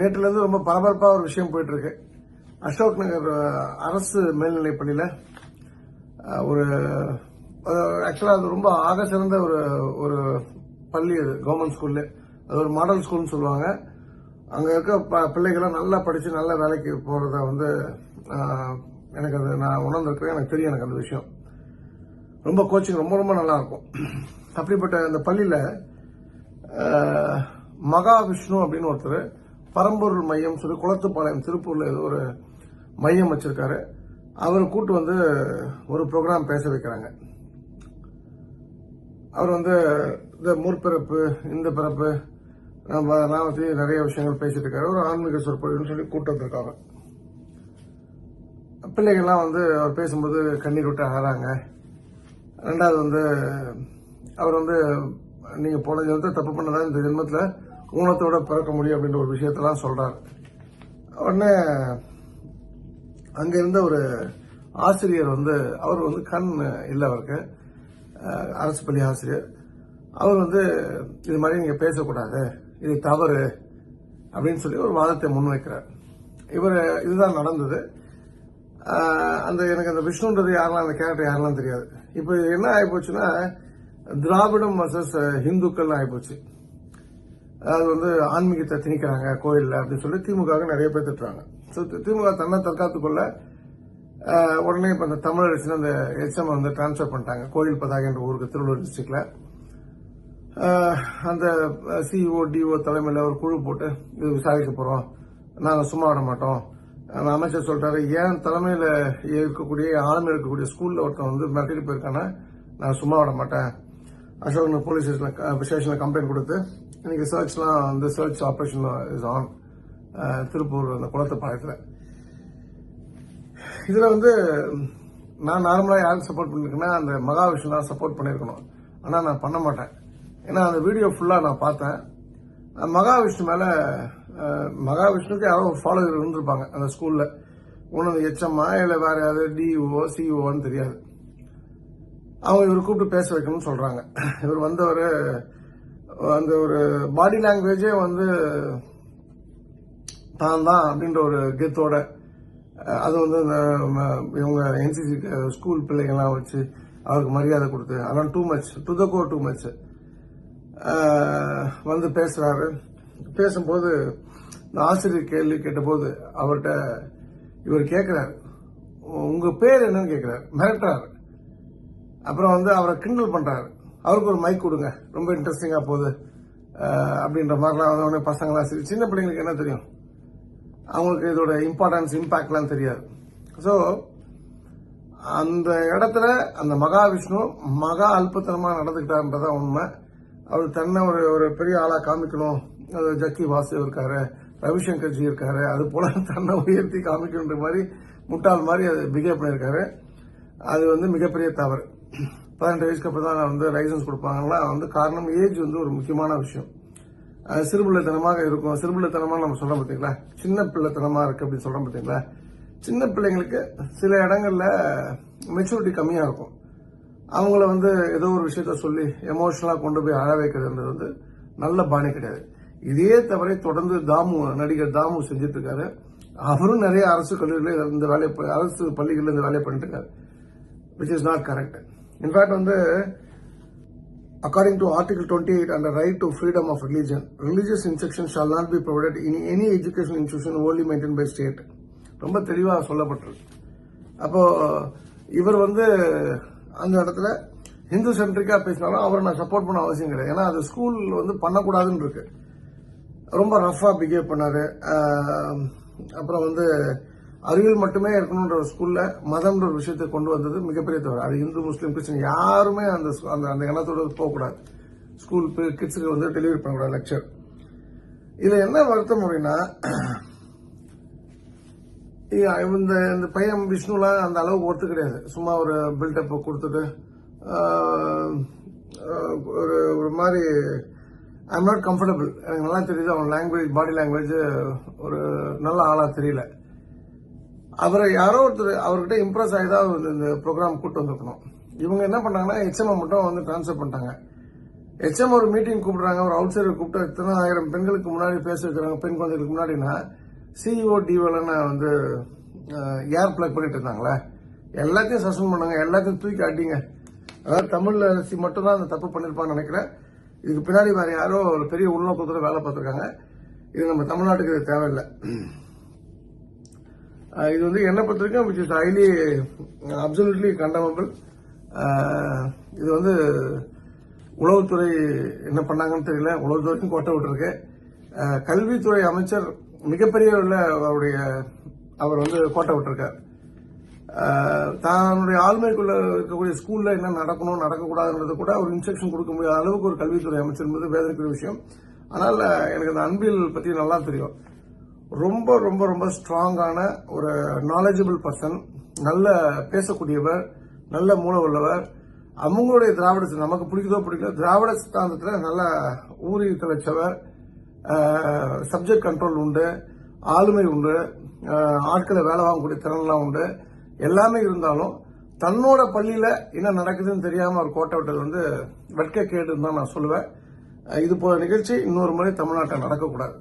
நேற்றுலேருந்து ரொம்ப பரபரப்பாக ஒரு விஷயம் போயிட்டு இருக்கு அசோக் நகர் அரசு மேல்நிலைப் பள்ளியில் ஒரு ஆக்சுவலாக அது ரொம்ப ஆக சிறந்த ஒரு ஒரு பள்ளி அது கவர்மெண்ட் ஸ்கூலு அது ஒரு மாடல் ஸ்கூல்னு சொல்லுவாங்க. அங்கே இருக்க ப பிள்ளைகள்லாம் நல்லா படித்து நல்ல வேலைக்கு போகிறத வந்து எனக்கு அது நான் உணர்ந்திருக்கிறேன். எனக்கு தெரியும் எனக்கு அந்த விஷயம். ரொம்ப கோச்சிங் ரொம்ப ரொம்ப நல்லா இருக்கும் அப்படிப்பட்ட அந்த பள்ளியில் மகாவிஷ்ணு அப்படின்னு ஒருத்தர் பரம்பொருள் மையம் சொல்லி குளத்துப்பாளையம் திருப்பூரில் ஏதோ ஒரு மையம் வச்சுருக்காரு. அவரை கூட்டு வந்து ஒரு ப்ரோக்ராம் பேச வைக்கிறாங்க. அவர் வந்து இந்த முற்பிறப்பு இந்த பிறப்பு நம்ம அதெல்லாம் பற்றி நிறைய விஷயங்கள் பேசிட்டு இருக்காரு. ஒரு ஆன்மீக சொற்பொழிவுன்னு சொல்லி கூட்டு வந்திருக்காங்க பிள்ளைகள்லாம் வந்து அவர் பேசும்போது கண்ணீர் விட்டு அழறாங்க ரெண்டாவது வந்து அவர் வந்து நீங்கள் போன ஜென்மத்தை தப்பு பண்ணதான் இந்த ஜென்மத்தில் ஊனத்தோட பிறக்க முடியும் அப்படின்ற ஒரு விஷயத்தெல்லாம் சொல்கிறார் உடனே அங்க இருந்த ஒரு ஆசிரியர் வந்து அவர் வந்து கண் இல்லை அவருக்கு. அரசு பள்ளி ஆசிரியர். அவர் வந்து இது மாதிரி நீங்க பேசக்கூடாது இது தவறு அப்படின்னு சொல்லி ஒரு வாதத்தை முன்வைக்கிறார். இவர் இதுதான் நடந்தது. அந்த எனக்கு அந்த விஷ்ணுன்றது யாரெல்லாம் அந்த கேரக்டர் யாரெல்லாம் தெரியாது. இப்போ என்ன ஆகிப்போச்சுன்னா திராவிடம் வர்சஸ் ஹிந்துக்கள்னு ஆகிப்போச்சு அது வந்து ஆன்மீகத்தை திணிக்கிறாங்க கோயிலில் அப்படின்னு சொல்லி திமுகவுக்கு நிறைய பேர் திட்டுறாங்க. ஸோ திமுக தன்னை தற்காத்துக்குள்ள உடனே இப்போ அந்த தமிழரசு அந்த எச்எம் வந்து டிரான்ஸ்ஃபர் பண்ணிட்டாங்க கோயில் பதாகை என்ற ஊருக்கு திருவள்ளூர் டிஸ்ட்ரிக்டில் அந்த சிஇஓ டிஓ தலைமையில் ஒரு குழு போட்டு இது விசாரிக்க போகிறோம் நாங்கள் சும்மா விட மாட்டோம். அமைச்சர் சொல்லிட்டாரு ஏன் தலைமையில் இருக்கக்கூடிய ஆளுமை இருக்கக்கூடிய ஸ்கூலில் ஒருத்தன் வந்து மிரட்டிட்டு போயிருக்கானா நான் சும்மா விட மாட்டேன். அசோக் போலீஸ் ஸ்டேஷனில் ஸ்டேஷன்ல கம்ப்ளைண்ட் கொடுத்து இன்னைக்கு சர்ச்லாம் வந்து church operation is on Tiruppur அந்த குளத்துப்பாளையத்தில் இதில் வந்து நான் நார்மலாக யாருக்கு சப்போர்ட் பண்ணிருக்கேன்னா அந்த மகாவிஷ்ணு தான் சப்போர்ட் பண்ணியிருக்கணும் ஆனால் நான் பண்ண மாட்டேன். ஏன்னா அந்த வீடியோ ஃபுல்லாக நான் பார்த்தேன். மகாவிஷ்ணு மேலே மகாவிஷ்ணுக்கு யாரோ ஒரு ஃபாலோவர் இருந்திருப்பாங்க அந்த ஸ்கூலில் ஒன்று எச்எம்மா இல்லை வேறு யாராவது டிஓ சிஓன்னு தெரியாது. அவங்க இவர் கூப்பிட்டு பேச வைக்கணும்னு சொல்றாங்க. இவர் வந்தவர் அந்த ஒரு பாடி லாங்குவேஜே வந்து தான் தான் அப்படின்ற ஒரு கெத்தோட அது வந்து இந்த ம- இவங்க என்சிசி ஸ்கூல் பிள்ளைங்கள்லாம் வச்சு அவருக்கு மரியாதை கொடுத்து அதெல்லாம் too much to the go too much வந்து பேசுறாரு. பேசும்போது இந்த ஆசிரியர் கேள்வி கேட்டபோது அவர்கிட்ட இவர் கேட்குறாரு உங்க பேர் என்னன்னு கேட்குறாரு மிரட்டுறாரு. அப்புறம் வந்து அவரை கிண்டல் பண்ணுறாரு அவருக்கு ஒரு மைக் கொடுங்க. ரொம்ப இன்ட்ரெஸ்டிங்காக போகுது. அப்படின்ற மாதிரிலாம் வந்து உடனே பசங்களாம் சரி சின்ன பிள்ளைங்களுக்கு என்ன தெரியும்? அவங்களுக்கு இதோட இம்பார்ட்டன்ஸ் இம்பாக்ட்லாம் தெரியாது. ஸோ அந்த இடத்துல அந்த மகாவிஷ்ணு மகா அல்பத்தனமா நடந்துக்கிட்டாருன்றதான் உண்மை. அவர் தன்னை ஒரு ஒரு பெரிய ஆளாக காமிக்கணும். அது ஜக்கி வாசு இருக்காரு ரவிசங்கர் ஜி இருக்காரு அது போல தன்னை உயர்த்தி காமிக்கணுன்ற மாதிரி முட்டாள் மாதிரி அது பிஹேவ் பண்ணியிருக்காரு. அது வந்து மிகப்பெரிய தவறு. பதினெட்டு வயசுக்கு அப்புறம் தான் வந்து லைசன்ஸ் கொடுப்பாங்களா? வந்து காரணம் ஏஜ் வந்து ஒரு முக்கியமான விஷயம். சிறுபிள்ளைத்தனமாக இருக்கும். சிறுபிள்ளைத்தனமாக நம்ம சொல்கிறோம் பார்த்தீங்களா சின்ன பிள்ளைத்தனமாக இருக்குது அப்படின்னு சொல்கிறோம் பார்த்தீங்களா சின்ன பிள்ளைங்களுக்கு சில இடங்களில் மெச்சூரிட்டி கம்மியாக இருக்கும். அவங்கள வந்து ஏதோ ஒரு விஷயத்த சொல்லி எமோஷனலாக கொண்டு போய் அழ வைக்கிறதுன்றது வந்து நல்ல பாணி கிடையாது. இதே தவிர தொடர்ந்து தாமு நடிகர் தாமு செஞ்சுட்டு இருக்காரு. அவரும் நிறைய அரசு கல்லூரியில் இந்த வேலையை அரசு பள்ளிகளில் இந்த வேலையை பண்ணிட்டு இருக்காரு. Which is not correct in fact வந்து According to Article 28 and the right to freedom of religion, religious instruction shall not be provided in any educational institution only maintained by state. ரொம்ப தெளிவா சொல்லப்பட்டிருக்கு அப்போ இவர் வந்து அந்த இடத்துல ஹிந்து சென்ட்ரிக்கா பேசினாலும் அவரை நான் சப்போர்ட் பண்ண அவசியம் கிடையாது ஏன்னா அது ஸ்கூல் வந்து பண்ணக்கூடாதுன்னு இருக்கு ரொம்ப ரஃபா பிஹேவ் பண்ணாரு ஆஹ் அப்புறம் வந்து அறிவியல் மட்டுமே இருக்கணுன்ற ஒரு ஸ்கூல்ல மதம்ன்ற ஒரு விஷயத்தை கொண்டு வந்தது மிகப்பெரிய தவறு. அது இந்து முஸ்லீம் கிறிஸ்டின் யாருமே அந்த அந்த அந்த எண்ணத்தோட போகக்கூடாது. ஸ்கூல் கிட்ஸுக்கு வந்து டெலிவரி பண்ணக்கூடாது லெக்சர் இதுல என்ன வருத்தம் அப்படின்னா இந்த இந்த பையன் விஷ்ணுலாம் அந்த அளவுக்கு ஒர்த்து கிடையாது. சும்மா ஒரு பில்டப் கொடுத்துட்டு ஒரு ஒரு மாதிரி ஐம் நாட் கம்ஃபர்டபுள் எனக்கு நல்லா தெரியுது அவன் லாங்குவேஜ் பாடி லாங்குவேஜ் ஒரு நல்ல ஆளாக தெரியல. அவரை யாரோ ஒருத்தர் அவர்கிட்ட இம்ப்ரெஸ் ஆகி தான் இந்த ப்ரோக்ராம் கூட்டு வந்திருக்கணும். இவங்க என்ன பண்ணாங்கன்னா எச்எம் மட்டும் வந்து ட்ரான்ஸ்ஃபர் பண்ணிட்டாங்க. எச்எம் ஒரு மீட்டிங் கூப்பிடுறாங்க ஒரு அவுட் சைடர் கூப்பிட்டு இத்தனை ஆயிரம் பெண்களுக்கு முன்னாடி பேச வைக்கிறாங்க பெண் குழந்தைகளுக்கு முன்னாடினா சிஇஓ டிஓலன்னு வந்து ஏர் பிளக் பண்ணிட்டு இருந்தாங்களே எல்லாத்தையும் சஸ்பெண்ட் பண்ணாங்க எல்லாத்தையும் தூக்கி அடிங்க. அதாவது தமிழ் அரசி மட்டும்தான் அந்த தப்பு பண்ணியிருப்பான்னு நினைக்கிறேன். இதுக்கு பின்னாடி வேறு யாரோ ஒரு பெரிய உள்நோக்கத்தோட வேலை பார்த்துருக்காங்க. இது நம்ம தமிழ்நாட்டுக்கு தேவையில்லை. இது வந்து என்ன பொறுத்த வரைக்கும் which is highly absolutely condemnable இது வந்து உளவுத்துறை என்ன பண்ணாங்கன்னு தெரியல. உளவுத்துறைக்கும் கோட்டை விட்டுருக்கு. கல்வித்துறை அமைச்சர் மிகப்பெரிய உள்ள அவருடைய அவர் வந்து கோட்டை விட்டுருக்கார். தன்னுடைய ஆளுமைக்குள்ள இருக்கக்கூடிய ஸ்கூல்ல என்ன நடக்கணும் நடக்கக்கூடாதுன்றது கூட ஒரு இன்ஸ்ட்ரக்ஷன் கொடுக்க முடியாத அளவுக்கு ஒரு கல்வித்துறை அமைச்சர் என்பது வேதனைக்குரிய விஷயம். ஆனால் எனக்கு அந்த அன்பில் பற்றி நல்லா தெரியும். ரொம்ப ரொம்ப ரொம்ப ஸ்ட்ராங்கான ஒரு நாலேஜபிள் பர்சன் நல்ல பேசக்கூடியவர் நல்ல மூளை உள்ளவர் அவங்களுடைய திராவிட நமக்கு பிடிக்குதோ பிடிக்கல திராவிட சித்தாந்தத்தில் நல்ல ஊறி வச்சவர். சப்ஜெக்ட் கண்ட்ரோல் உண்டு ஆளுமை உண்டு ஆட்களை வேலை வாங்கக்கூடிய திறன்லாம் உண்டு. எல்லாமே இருந்தாலும் தன்னோட பள்ளியில் என்ன நடக்குதுன்னு தெரியாமல் அவர் கோட்டை விட்டது வந்து வெட்க கேடுன்னு தான் நான் சொல்லுவேன். இது போல நிகழ்ச்சி இன்னொரு முறை தமிழ்நாட்டில் நடக்கக்கூடாது.